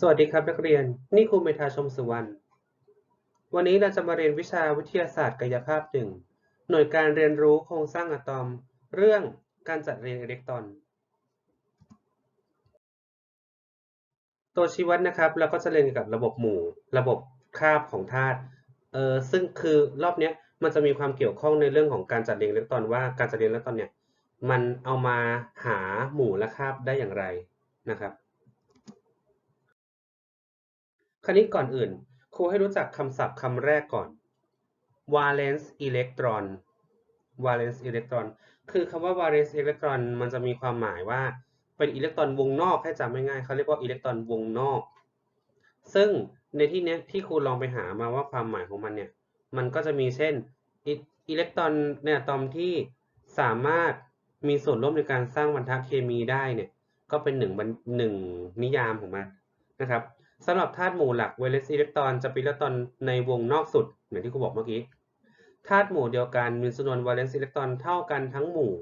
สวัสดีครับนักเรียน นี่ครูเมธาชมสุวรรณ วันนี้เราจะมาเรียนวิชาวิทยาศาสตร์กายภาพหนึ่ง หน่วยการเรียนรู้โครงสร้างอะตอม เรื่องการจัดเรียงอิเล็กตรอน ตัวชี้วัดนะครับเราก็จะเรียนกับระบบหมู่ ระบบคาบของธาตุ เออซึ่งคือรอบนี้มันจะมีความเกี่ยวข้องในเรื่องของการจัดเรียงอิเล็กตรอนว่าการจัดเรียงอิเล็กตรอนเนี่ย มันเอามาหาหมู่และคาบได้อย่างไรนะครับ คราวนี้ก่อนอื่น ครูให้รู้จักคำศัพท์คำแรกก่อน valence electron valence electron คือคำว่า valence electron มันจะมีความหมายว่าเป็นอิเล็กตรอนวงนอกให้จำง่ายๆเขาเรียกว่าอิเล็กตรอนวงนอก ซึ่งในที่นี้ที่ครูลองไปหามาว่าความหมายของมันเนี่ย มันก็จะมีเช่นอิเล็กตรอนในอะตอมที่สามารถมีส่วนร่วมในการสร้างพันธะเคมีได้เนี่ย ก็เป็นหนึ่งบรรหนึ่งนิยามของมันนะครับ สำหรับธาตุหมู่หลักเวเลสอิเล็กตรอนจะเป็นอิเล็กตรอนในวงนอกสุดอย่างที่ครูบอกเมื่อกี้ธาตุหมู่เดียวกันมีจำนวนวาเลนซ์อิเล็กตรอนเท่ากันทั้งหมู่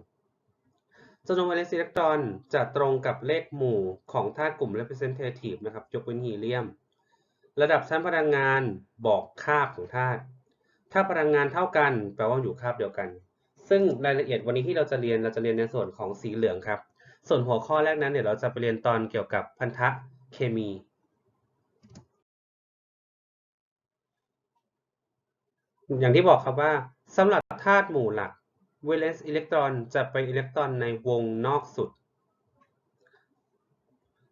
จำนวนวาเลนซ์อิเล็กตรอนจะตรงกับเลขหมู่ของธาตุกลุ่ม representative นะครับยกเว้นฮีเลียม ระดับชั้นพลังงานบอกคาบของธาตุถ้าพลังงานเท่ากันแปลว่าอยู่คาบเดียวกัน ซึ่งรายละเอียดวันนี้ที่เราจะเรียนเราจะเรียนในส่วนของสีเหลืองครับ ส่วนหัวข้อแรกนั้นเดี๋ยวเราจะไปเรียนตอนเกี่ยวกับพันธะเคมี อย่างที่บอกครับว่าสำหรับธาตุหมู่หลัก valence อิเล็กตรอนจะเป็นอิเล็กตรอนในวงนอกสุด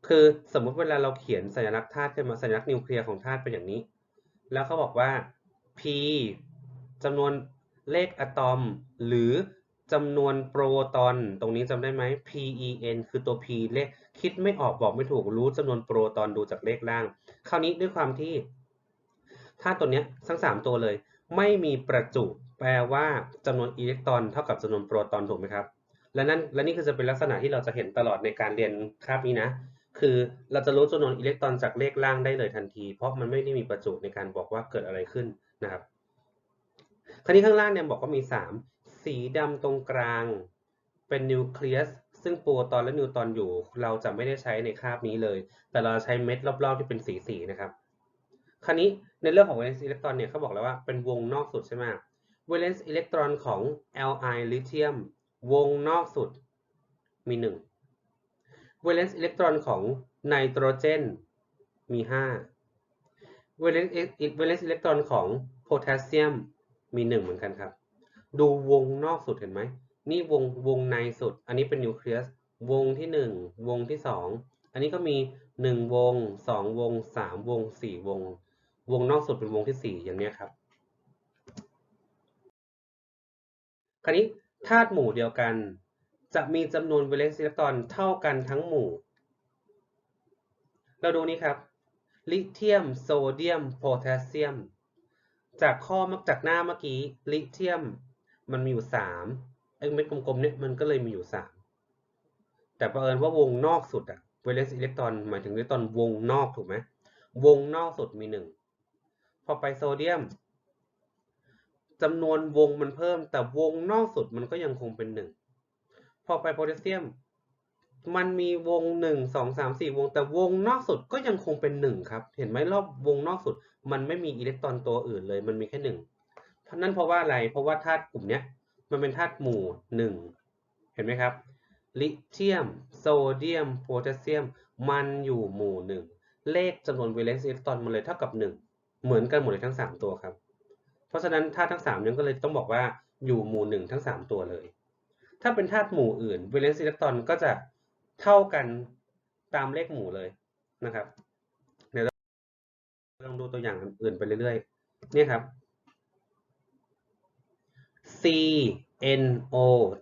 คือสมมติเวลาเราเขียนสัญลักษณ์ธาตุขึ้นมาสัญลักษณ์นิวเคลียร์ของธาตุเป็นอย่างนี้ แล้วเขาบอกว่า p จำนวนเลขอะตอม หรือจำนวนโปรตอน ตรงนี้จำได้ไหม pen คือตัว p เลขคิดไม่ออกบอกไม่ถูกรู้จำนวนโปรตอนดูจากเลขล่าง คราวนี้ด้วยความที่ธาตุตัวเนี้ยทั้งสามตัวเลย ไม่มีประจุ แปลว่าจำนวนอิเล็กตรอนเท่ากับจำนวนโปรตอนถูกไหมครับ และนั่นและนี่คือจะเป็นลักษณะที่เราจะเห็นตลอดในการเรียนคาบนี้นะ คือเราจะรู้จำนวนอิเล็กตรอนจากเลขล่างได้เลยทันที เพราะมันไม่ได้มีประจุในการบอกว่าเกิดอะไรขึ้นนะครับ คราวนี้ข้างล่างเนี่ยบอกว่ามี 3 สีดำตรงกลางเป็นนิวเคลียสซึ่งโปรตอนและนิวตรอนอยู่ เราจะไม่ได้ใช้ในคาบนี้เลย แต่เราใช้เม็ดรอบๆที่เป็นสีสีนะครับ คราวนี้ในเรื่องของ valence electron เนี่ยเขาบอกแล้วว่าเป็นวงนอกสุดใช่ไหม valence electron ของ Li lithium วงนอกสุดมี 1 valence electron ของไนโตรเจนมี 5 valence valence electron ของโพแทสเซียมมี 1 เหมือนกันครับ ดูวงนอกสุดเห็นไหม นี่วงวงในสุด อันนี้เป็นนิวเคลียส วงที่ 1 วงที่ 2 อันนี้ก็มี 1 วง 2 วง 3 วง 4 วง วงนอกสุดเป็นวงที่ 4 อย่างนี้ครับ คราวนี้ธาตุหมู่เดียวกัน จะมีจำนวน valence electron เท่ากันทั้งหมู่ เราดูนี้ครับ ลิเธียม โซเดียม โพแทสเซียม จากข้อมักจากหน้าเมื่อกี้ ลิเธียมมันมีอยู่3ไอ้เม็ดกลมๆเนี่ยมันก็เลยมีอยู่ 3 แต่ประเอิญว่าวงนอกสุดอะ valence electron หมายถึงอิเล็กตรอนวงนอกถูกไหมวงนอกสุดมี 1 พอไปโซเดียมจำนวนวงมันเพิ่ม แต่วงนอกสุดมันก็ยังคงเป็น1พอไปโพแทสเซียม มันมีวง1 2 3 4วง แต่วงนอกสุดก็ยังคงเป็น1ครับ เห็นไหมรอบวงนอกสุด มันไม่มีอิเล็กตรอนตัวอื่นเลย มันมีแค่1นั่นเพราะว่าอะไร เพราะว่าธาตุกลุ่มเนี้ยมันเป็นธาตุหมู่1เห็นไหมครับ ลิเธียม โซเดียม โพแทสเซียม มันอยู่หมู่1เลขจำนวน valence electron มันเลยเท่ากับ1 เหมือนกันหมดเลยทั้ง 3 ตัวครับ เพราะฉะนั้นธาตุทั้ง3นี้ก็เลยต้องบอกว่าอยู่หมู่1ทั้ง 3 ตัวเลย ถ้าเป็นธาตุหมู่อื่น valence electron ก็จะเท่ากันตามเลขหมู่เลยนะครับ เดี๋ยวเราลองดูตัวอย่างอื่นไปเรื่อยๆ นี่ครับ C N O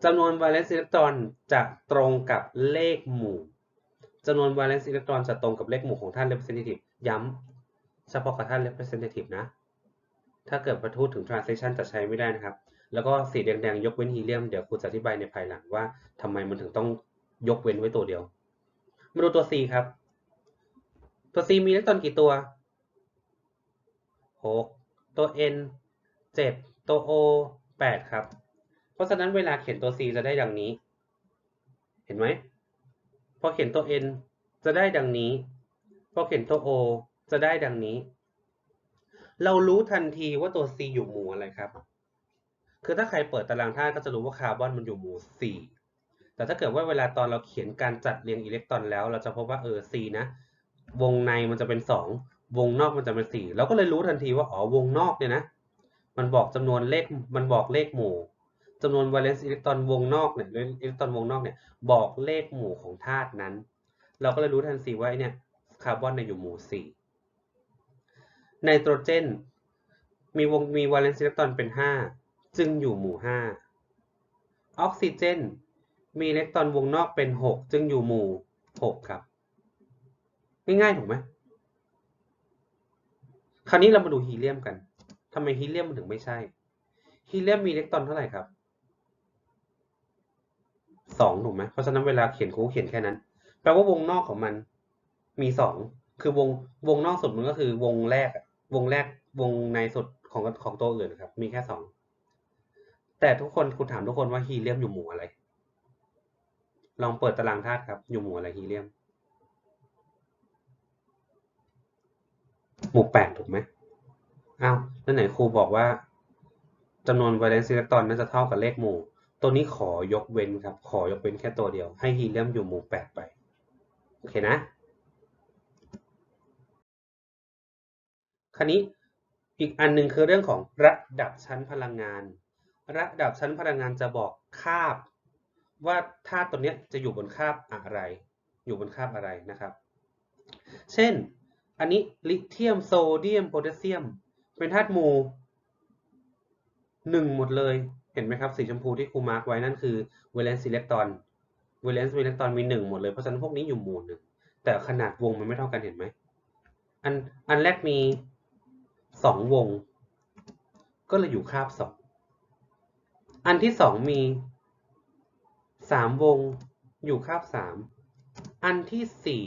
จำนวน valence electron จะตรงกับเลขหมู่จำนวน valence electron จะตรงกับเลขหมู่ของท่าน representative ย้ำ เฉพาะกับท่าน representative นะ ถ้าเกิดประทุดถึง translation จะใช้ไม่ได้นะครับ แล้วก็สีแดงๆ ยกเว้นฮีเลียม เดี๋ยวครูจะอธิบายในภายหลังว่าทำไมมันถึงต้องยกเว้นไว้ตัวเดียว มาดูตัว C ครับ ตัว C มีอิเล็กตรอนกี่ตัว 6 ตัว N 7 ตัว O 8 ครับ เพราะฉะนั้นเวลาเขียนตัว C จะได้ดังนี้ เห็นไหม พอเขียนตัว N จะได้ดังนี้ พอเขียนตัว O จะได้ดังนี้ เรารู้ทันทีว่าตัว C อยู่หมู่อะไรครับ คือถ้าใครเปิดตารางธาตุก็จะรู้ว่าคาร์บอนมันอยู่หมู่ C แต่ถ้าเกิดว่าเวลาตอนเราเขียนการจัดเรียงอิเล็กตรอนแล้ว เราจะพบว่าเออ C นะ วงในมันจะเป็น 2 วงนอกมันจะเป็น 4 เราก็เลยรู้ทันทีว่าอ๋อวงนอกเนี่ยนะ มันบอกจำนวนเลขมันบอกเลขหมู่จำนวนวาเลนซ์อิเล็กตรอนวงนอกเนี่ยอิเล็กตรอนวงนอกเนี่ยบอกเลขหมู่ของธาตุนั้น เราก็เลยรู้ทันทีว่าไอเนี่ยคาร์บอนเนี่ยอยู่หมู่4 ไนโตรเจน มีวงมีวาเลนซ์อิเล็กตรอนเป็น 5 จึงอยู่หมู่ 5 ออกซิเจน มีอิเล็กตรอนวงนอกเป็น 6 จึงอยู่หมู่ 6 ครับ ง่ายๆถูกไหมคราวนี้เรามาดูฮีเลียมกันทำไมฮีเลียมมันถึงไม่ใช่ ฮีเลียมมีอิเล็กตรอนเท่าไหร่ครับสองถูกไหมเพราะฉะนั้นเวลาเขียนคูเขียนแค่นั้น แปลว่าวงนอกของมันมีสอง คือวงวงนอกสุดมันก็คือวงแรกอะ วงแรกวงในสุดของของตัวอื่นครับ มีแค่สองแต่ทุกคนคุณถามทุกคนว่าฮีเลียมอยู่หมู่อะไร ลองเปิดตารางธาตุครับ อยู่หมู่อะไรฮีเลียม หมู่แปดถูกไหมอ้าวแล้วไหนครูบอกว่าจำนวนไวเลนซ์อิเล็กตรอนน่าจะเท่ากับเลขหมู่ ตัวนี้ขอยกเว้นครับ ขอยกเว้นแค่ตัวเดียว ให้ฮีเลียมอยู่หมู่แปดไป โอเคนะ คราวนี้อีกอันหนึ่งคือเรื่องของระดับชั้นพลังงาน ระดับชั้นพลังงานจะบอกคาบ ว่าธาตุตัวเนี้ยจะอยู่บนคาบอะไร อยู่บนคาบอะไรนะครับ เช่น อันนี้ลิเธียมโซเดียมโพแทสเซียม เป็นธาตุหมู่หนึ่งหมดเลย เห็นไหมครับ สีชมพูที่ครูมาร์กไว้นั่นคือเวเลนซ์อิเล็กตรอน เวเลนซ์อิเล็กตรอนมีหนึ่งหมดเลย เพราะฉะนั้นพวกนี้อยู่หมู่หนึ่งแต่ขนาดวงมันไม่เท่ากันเห็นไหม อันอันแรกมี สองวง ก็เลยอยู่คาบสองอันที่สองมีสามวง อยู่คาบสามอันที่สี่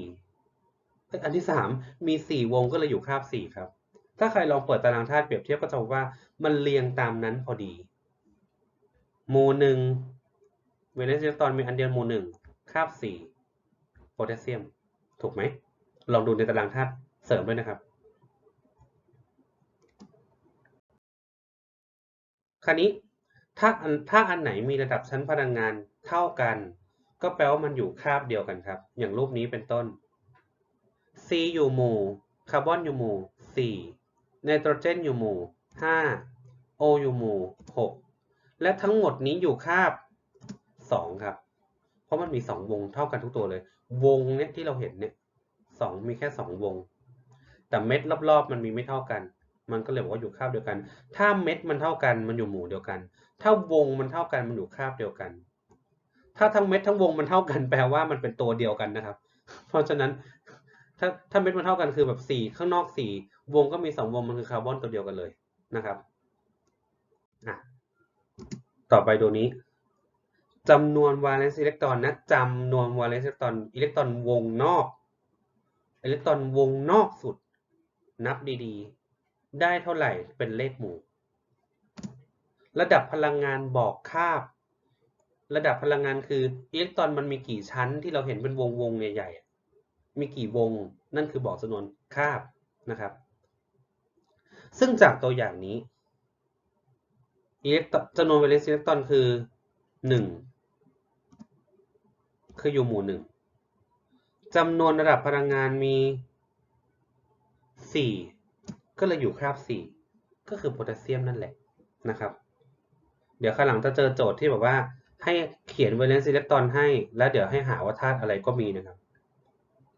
อันที่สามมีสี่วงก็เลยอยู่คาบสี่ครับ ถ้าใครลองเปิดตารางธาตุเปรียบเทียบก็จะพบว่ามันเรียงตามนั้นพอดีโมหนึ่งเวเนซิลตอนมีอันเดียวโมหนึ่งคาบสี่โพแทสเซียม ถูกไหมลองดูในตารางธาตุเสริมด้วยนะครับ คราวนี้ถ้าอันถ้าอันไหนมีระดับชั้นพลังงานเท่ากัน ก็แปลว่ามันอยู่คาบเดียวกันครับ อย่างรูปนี้เป็นต้น C อยู่หมู่คาร์บอนอยู่หมู่4ไนโตรเจนอยู่หมู่5 O อยู่หมู่6และทั้งหมดนี้อยู่คาบ 2 ครับ เพราะมันมี 2 วงเท่ากันทุกตัวเลย วงเนี้ยที่เราเห็นเนี่ย2มีแค่ 2 วง แต่เม็ดรอบๆ มันมีไม่เท่ากัน มันก็เลยบอกว่าอยู่คาบเดียวกัน ถ้าเม็ดมันเท่ากันมันอยู่หมู่เดียวกัน ถ้าวงมันเท่ากันมันอยู่คาบเดียวกัน ถ้าทั้งเม็ดทั้งวงมันเท่ากันแปลว่ามันเป็นตัวเดียวกันนะครับ เพราะฉะนั้นถ้าถ้าเม็ดมันเท่ากันคือแบบสี่ข้างนอกสี่วงก็มีสองวงมันคือคาร์บอนตัวเดียวกันเลยนะครับอะต่อไปตัวนี้จำนวนวาเลนซ์อิเล็กตรอนนะจำนวนวาเลนซ์อิเล็กตรอนอิเล็กตรอนวงนอก อิเล็กตรอนวงนอกสุด นับดีๆ ได้เท่าไหร่เป็นเลขหมู่ระดับพลังงานบอกคาบ ระดับพลังงานคืออิเล็กตรอนมันมีกี่ชั้นที่เราเห็นเป็นวงวงใหญ่ๆ มีกี่วง นั่นคือบอกจำนวนคาบนะครับ ซึ่งจากตัวอย่างนี้อิเล็กตรอนจำนวนเวเลนซ์อิเล็กตรอนคือหนึ่งคืออยู่หมู่หนึ่งจำนวนระดับพลังงานมีสี่ ก็เลยอยู่คาบสี่ก็คือโพแทสเซียมนั่นแหละนะครับ เดี๋ยวข้างหลังจะเจอโจทย์ที่แบบว่าให้เขียนเวเลนซ์อิเล็กตรอนให้ แล้วเดี๋ยวให้หาว่าธาตุอะไรก็มีนะครับ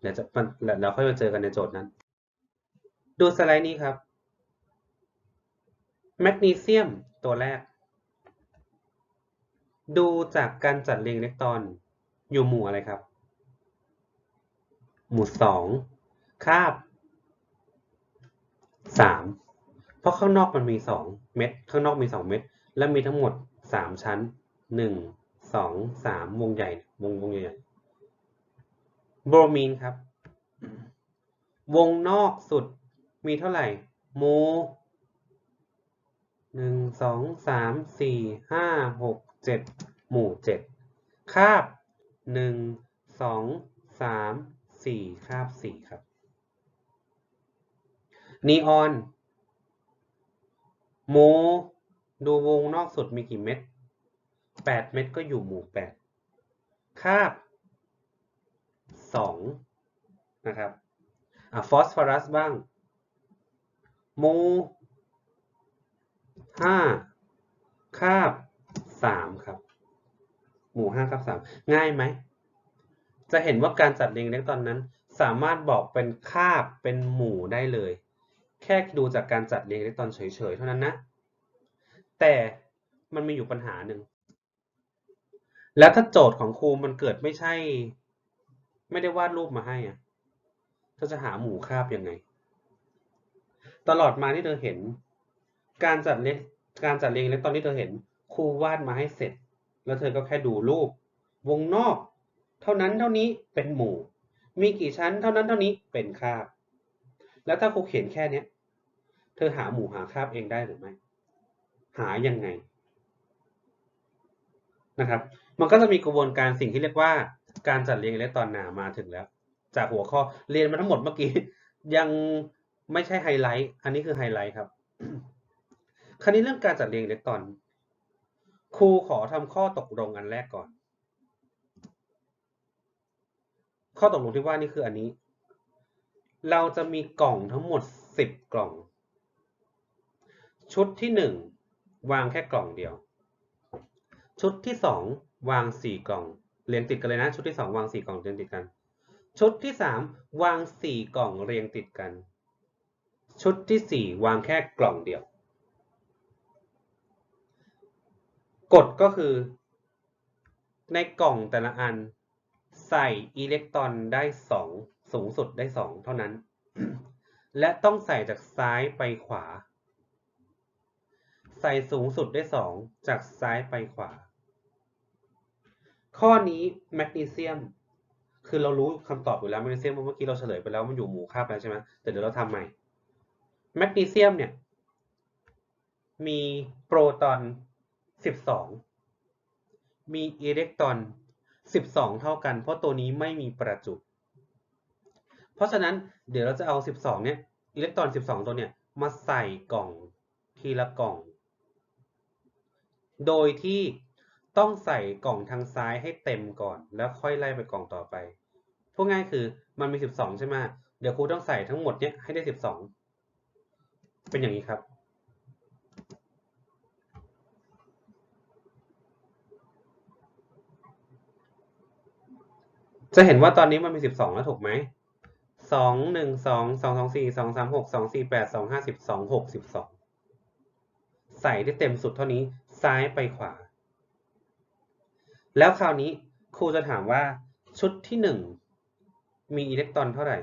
เดี๋ยวจะมันเราค่อยมาเจอกันในโจทย์นั้น ดูสไลด์นี้ครับแมกนีเซียมตัวแรก ดูจากการจัดเรียงอิเล็กตรอนอยู่หมู่อะไรครับ หมู่สองคาบ สามเพราะข้างนอกมันมีสองเม็ดข้างนอกมีสองเม็ดและมีทั้งหมดสามชั้นหนึ่งสองสามวงใหญ่ วงวงใหญ่โบรมีนครับ วงนอกสุดมีเท่าไหร่ โมหนึ่งสองสามสี่ห้าหกเจ็ดหมู่เจ็ดคาบหนึ่งสองสามสี่คาบสี่ครับ นีออนโมดูวงนอกสุดมีกี่เม็ดแปดเม็ดก็อยู่หมู่แปดคาบสองนะครับอะฟอสฟอรัสบ้างโมห้าคาบสามครับ หมู่ห้าคาบสามง่ายไหม จะเห็นว่าการจัดเรียงอิเล็กตรอนนั้น สามารถบอกเป็นคาบเป็นหมู่ได้เลย แค่ดูจากการจัดเรียงอิเล็กตรอนเฉยๆ เท่านั้นนะ แต่มันมีอยู่ปัญหาหนึ่ง แล้วถ้าโจทย์ของครูมันเกิดไม่ใช่ ไม่ได้วาดรูปมาให้อะเธอจะหาหมู่คาบยังไง ตลอดมาที่เธอเห็น การจัดเรียงการจัดเรียงอิเล็กตรอนที่เธอเห็นครูวาดมาให้เสร็จ แล้วเธอก็แค่ดูรูป วงนอก เท่านั้นเท่านี้เป็นหมู่ มีกี่ชั้นเท่านั้นเท่านี้เป็นคาบ แล้วถ้าครูเขียนแค่เนี้ย เธอหาหมู่หาคาบเองได้หรือไม่ หายังไงนะครับ มันก็จะมีกระบวนการสิ่งที่เรียกว่า การจัดเรียงอิเล็กตรอนหนามาถึงแล้ว จากหัวข้อเรียนมาทั้งหมดเมื่อกี้ ยังไม่ใช่ไฮไลท์ อันนี้คือไฮไลท์ครับ คราวนี้เรื่องการจัดเรียงอิเล็กตรอน ครูขอทำข้อตกลงอันแรกก่อน ข้อตกลงที่ว่านี่คืออันนี้ เราจะมีกล่องทั้งหมด10กล่อง ชุดที่ 1 วางแค่กล่องเดียว ชุดที่ 2 วาง 4 กล่องเรียงติดกันเลยนะ ชุดที่ 2 วาง 4 กล่องเรียงติดกัน ชุดที่ 3 วาง 4 กล่องเรียงติดกัน ชุดที่ 4 วางแค่กล่องเดียว กฎก็คือ ในกล่องแต่ละอันใส่อิเล็กตรอนได้ 2 สูงสุดได้ 2 เท่านั้น และต้องใส่จากซ้ายไปขวา ใส่สูงสุดได้ 2 จากซ้ายไปขวา ข้อนี้แมกนีเซียม คือเรารู้คำตอบอยู่แล้วแมกนีเซียมเมื่อกี้เราเฉลยไปแล้วมันอยู่หมู่คาบแล้วใช่ไหมแต่เดี๋ยวเราทำใหม่แมกนีเซียมเนี่ย มีโปรตอน 12 มีอิเล็กตรอน 12 เท่ากัน เพราะตัวนี้ไม่มีประจุ เพราะฉะนั้นเดี๋ยวเราจะเอา 12 เนี่ยอิเล็กตรอน 12 ตัวเนี่ย มาใส่กล่องทีละกล่อง โดยที่ต้องใส่กล่องทางซ้ายให้เต็มก่อน แล้วค่อยไล่ไปกล่องต่อไปพูดง่ายคือมันมี 12 ใช่ไหมเดี๋ยวครูต้องใส่ทั้งหมดเนี่ยให้ได้ 12 เป็นอย่างนี้ครับ จะเห็นว่าตอนนี้มันมี 12 แล้วถูกไหมสองหนึ่งสองสองสองสี่สองสามหกสองสี่แปดสองห้าสิบสองหกสิบสองใส่ได้เต็มสุดเท่านี้ ซ้ายไปขวา แล้วคราวนี้ครูจะถามว่าชุดที่หนึ่งมีอิเล็กตรอนเท่าไหร่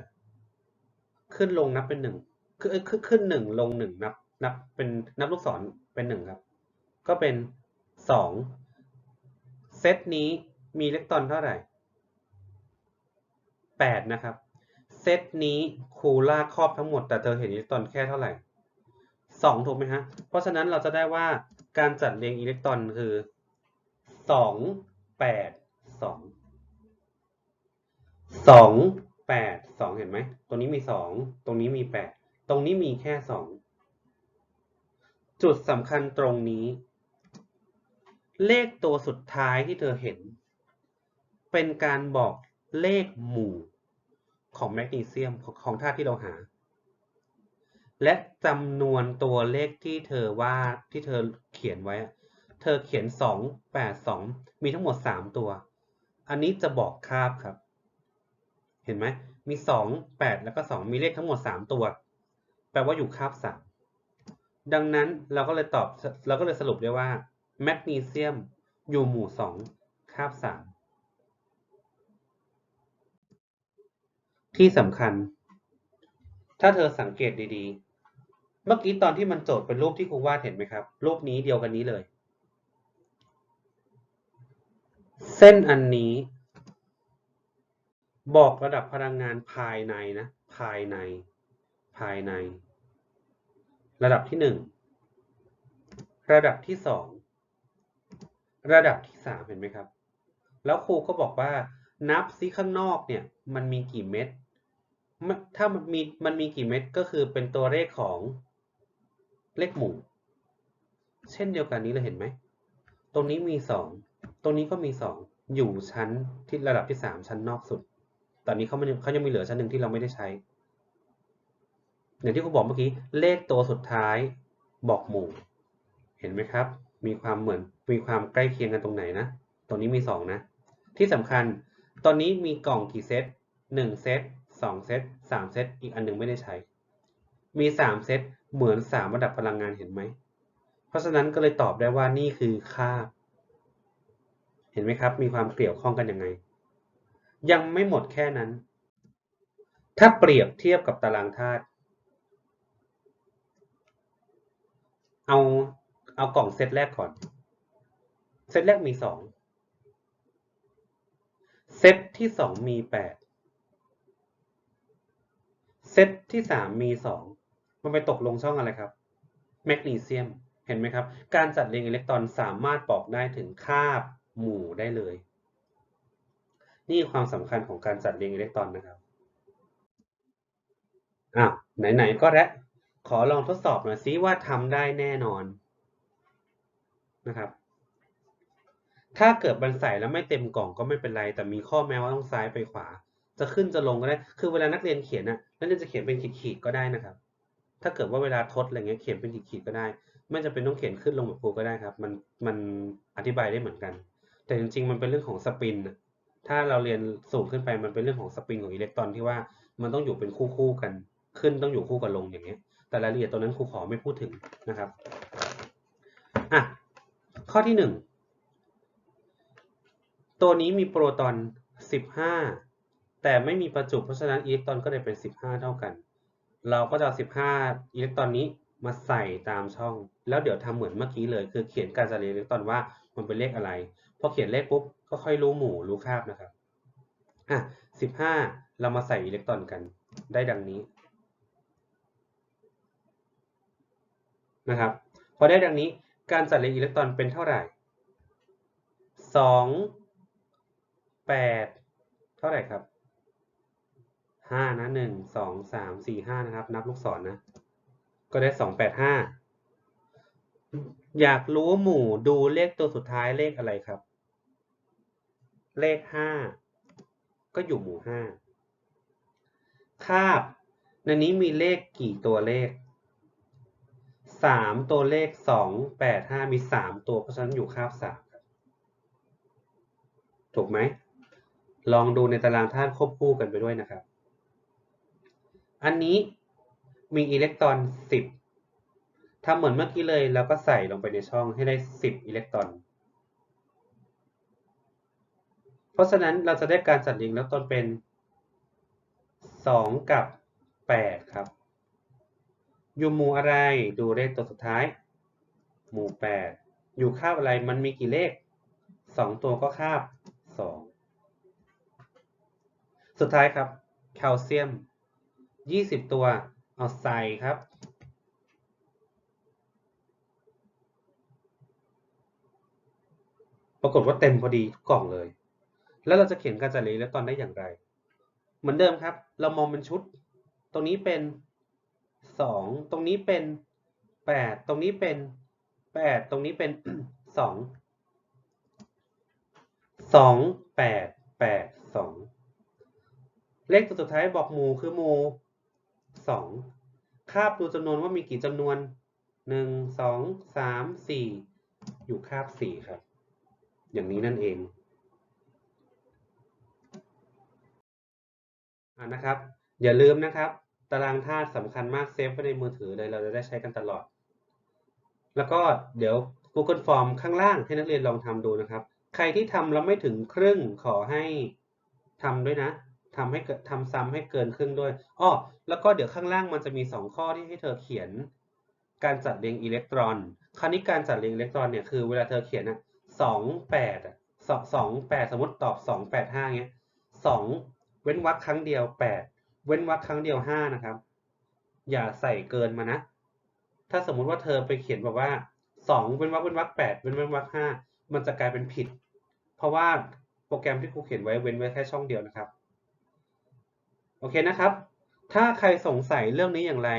ขึ้นลงนับเป็นหนึ่งคือขึ้นขึ้นหนึ่งลงหนึ่งนับนับเป็นนับลูกศรเป็นหนึ่งครับ ก็เป็นสองเซตนี้มีอิเล็กตรอนเท่าไหร่แปดนะครับ เซตนี้ครูลากครอบทั้งหมดแต่เธอเห็นอิเล็กตรอนแค่เท่าไหร่ สองถูกไหมฮะ เพราะฉะนั้นเราจะได้ว่าการจัดเรียงอิเล็กตรอนคือสองแปดสองสองแปดสองเห็นไหมตรงนี้มีสองตรงนี้มีแปดตรงนี้มีแค่สองจุดสำคัญตรงนี้ เลขตัวสุดท้ายที่เธอเห็น เป็นการบอกเลขหมู่ของแมกนีเซียมของของธาตุที่เราหา และจำนวนตัวเลขที่เธอว่าที่เธอเขียนไว้ เธอเขียน 2 8 2 มีทั้งหมด 3 ตัว อันนี้จะบอกคาบครับ เห็นไหม มี 2 8 แล้วก็ 2 มีเลขทั้งหมด 3 ตัว แปลว่าอยู่คาบ3ดังนั้นเราก็เลยตอบเราก็เลยสรุปได้ว่าแมกนีเซียมอยู่หมู่ 2 คาบ 3 ที่สำคัญ ถ้าเธอสังเกตดีๆ เมื่อกี้ตอนที่มันโจทย์เป็นรูปที่ครูวาดเห็นไหมครับ รูปนี้เดียวกันนี้เลย เส้นอันนี้ บอกระดับพลังงานภายในนะ ภายใน ภายใน ระดับที่หนึ่งระดับที่สองระดับที่สามเห็นไหมครับ แล้วครูก็บอกว่า นับซิข้างนอกเนี่ยมันมีกี่เม็ดถ้ามันมีมันมีกี่เม็ดก็คือเป็นตัวเลขของ เลขหมู่ เช่นเดียวกันนี้เลยเห็นไหม ตรงนี้มีสองตรงนี้ก็มีสองอยู่ชั้นที่ระดับที่สามชั้นนอกสุด ตอนนี้เขาไมันยังเขายังมีเหลือชั้นหนึ่งที่เราไม่ได้ใช้ อย่างที่ครูบอกเมื่อกี้ เลขตัวสุดท้ายบอกหมู่ เห็นไหมครับ มีความเหมือน มีความใกล้เคียงกันตรงไหนนะ ตรงนี้มีสองนะ ที่สำคัญ ตอนนี้มีกล่องกี่เซตหนึ่งเซตสองเซตสามเซตอีกอันหนึ่งไม่ได้ใช้ มีสามเซต เหมือนสามระดับพลังงานเห็นไหม เพราะฉะนั้นก็เลยตอบได้ว่านี่คือค่า เห็นไหมครับ มีความเกี่ยวข้องกันยังไง ยังไม่หมดแค่นั้น ถ้าเปรียบเทียบกับตารางธาตุ เอา เอากล่องเซตแรกก่อน เซตแรกมีสองเซตที่สองมีแปดเซตที่สามมีสอง มันไปตกลงช่องอะไรครับแมกนีเซียมเห็นไหมครับ การจัดเรียงอิเล็กตรอนสามารถบอกได้ถึงคาบหมู่ได้เลย นี่ความสำคัญของการจัดเรียงอิเล็กตรอนนะครับอ้าวไหนๆก็แล้วขอลองทดสอบหน่อยซิว่าทำได้แน่นอนนะครับ ถ้าเกิดบันใส่แล้วไม่เต็มกล่องก็ไม่เป็นไร แต่มีข้อแม้ว่าต้องซ้ายไปขวา จะขึ้นจะลงก็ได้ คือเวลานักเรียนเขียนน่ะนักเรียนจะเขียนเป็นขีดๆก็ได้นะครับ ถ้าเกิดว่าเวลาทดอะไรเงี้ยเขียนเป็นขีดๆก็ได้ ไม่จำเป็นต้องเขียนขึ้นลงแบบครูก็ได้ครับ มันมันอธิบายได้เหมือนกัน แต่จริงๆ มันเป็นเรื่องของสปินนะถ้าเราเรียนสูงขึ้นไปมันเป็นเรื่องของสปินของอิเล็กตรอนที่ว่ามันต้องอยู่เป็นคู่ๆกันขึ้นต้องอยู่คู่กับลงอย่างเงี้ย แต่รายละเอียดตรงนั้นครูขอไม่พูดถึงนะครับอะข้อที่หนึ่งตัวนี้มีโปรตอน 15 แต่ไม่มีประจุเพราะฉะนั้นอิเล็กตรอนก็เลยเป็น 15 เท่ากัน เราก็จะเอา15อิเล็กตรอนนี้มาใส่ตามช่อง แล้วเดี๋ยวทำเหมือนเมื่อกี้เลย คือเขียนการจัดเรียงอิเล็กตรอนว่ามันเป็นเลขอะไร พอเขียนเลขปุ๊บก็ค่อยรู้หมู่รู้คาบนะครับ อะ15เรามาใส่อิเล็กตรอนกันได้ดังนี้นะครับ พอได้ดังนี้การจัดเรียงอิเล็กตรอนเป็นเท่าไหร่สองแปดเท่าไหร่ครับ ห้านะหนึ่งสองสามสี่ห้านะครับ นับลูกศรนนะก็ได้สองแปดห้าอยากรู้หมู่ดูเลขตัวสุดท้ายเลขอะไรครับ เลขห้าก็อยู่หมู่ห้าคาบในนี้มีเลขกี่ตัวเลขสามตัวเลขสองแปดห้ามีสามตัวเพราะฉะนั้นอยู่คาบสามถูกไหม ลองดูในตารางธาตุควบคู่กันไปด้วยนะครับ อันนี้มีอิเล็กตรอนสิบทำเหมือนเมื่อกี้เลยแล้วก็ใส่ลงไปในช่องให้ได้สิบอิเล็กตรอน เพราะฉะนั้นเราจะได้การจัดเรียงอิเล็กตรอนเป็นสองกับแปดครับ อยู่หมู่อะไรดูเลขตัวสุดท้าย หมู่แปดอยู่คาบอะไรมันมีกี่เลขสองตัวก็คาบสองสุดท้ายครับแคลเซียม ยี่สิบตัว เอาใส่ครับ ปรากฏว่าเต็มพอดีทุกกล่องเลย แล้วเราจะเขียนการจัดเรียงอิเล็กตอนได้อย่างไร เหมือนเดิมครับ เรามองเป็นชุด ตรงนี้เป็นสอง ตรงนี้เป็นแปด ตรงนี้เป็นแปด ตรงนี้เป็นสอง สองแปด แปดสองเลขตัวสุดท้ายบอกหมู่คือหมู่ สองคาบดูจำนวนว่ามีกี่จำนวนหนึ่งสองสามสี่อยู่คาบสี่ครับ อย่างนี้นั่นเองอ่านะครับ อย่าลืมนะครับ ตารางธาตุสำคัญมากเซฟไว้ในมือถือเลยเราจะได้ใช้กันตลอด แล้วก็เดี๋ยว Google Form ข้างล่างให้นักเรียนลองทำดูนะครับ ใครที่ทำแล้วไม่ถึงครึ่งขอให้ทำด้วยนะ ทำให้เกิดทำซ้ำให้เกินครึ่งด้วยอ้อแล้วก็เดี๋ยวข้างล่างมันจะมี 2 ข้อที่ให้เธอเขียน การจัดเรียงอิเล็กตรอน คราวนี้การจัดเรียงอิเล็กตรอนเนี่ยคือเวลาเธอเขียนอะสองแปดอะสองสองแปดสมมติตอบสองแปดห้าเงี้ยสองเว้นวรรคครั้งเดียวแปดเว้นวรรคครั้งเดียวห้านะครับ อย่าใส่เกินมานะ ถ้าสมมุติว่าเธอไปเขียนแบบว่าสองเว้นวรรคเว้นวรรคแปดเว้นเว้นวรรคห้ามันจะกลายเป็นผิด เพราะว่าโปรแกรมที่ครูเขียนไว้เว้นไว้แค่ช่องเดียวนะครับ โอเคนะครับ ถ้าใครสงสัยเรื่องนี้อย่างไร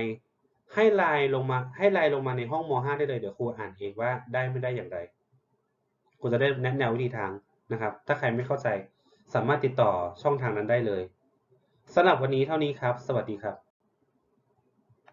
ให้ไลน์ลงมาให้ไลน์ลงมาในห้องม .5 ได้เลยเดี๋ยวครูอ่านเองว่าได้ไม่ได้อย่างไรครูจะได้แนะแนววิธีทางนะครับ ถ้าใครไม่เข้าใจสามารถติดต่อช่องทางนั้นได้เลยสำหรับวันนี้เท่านี้ครับ สวัสดีครับ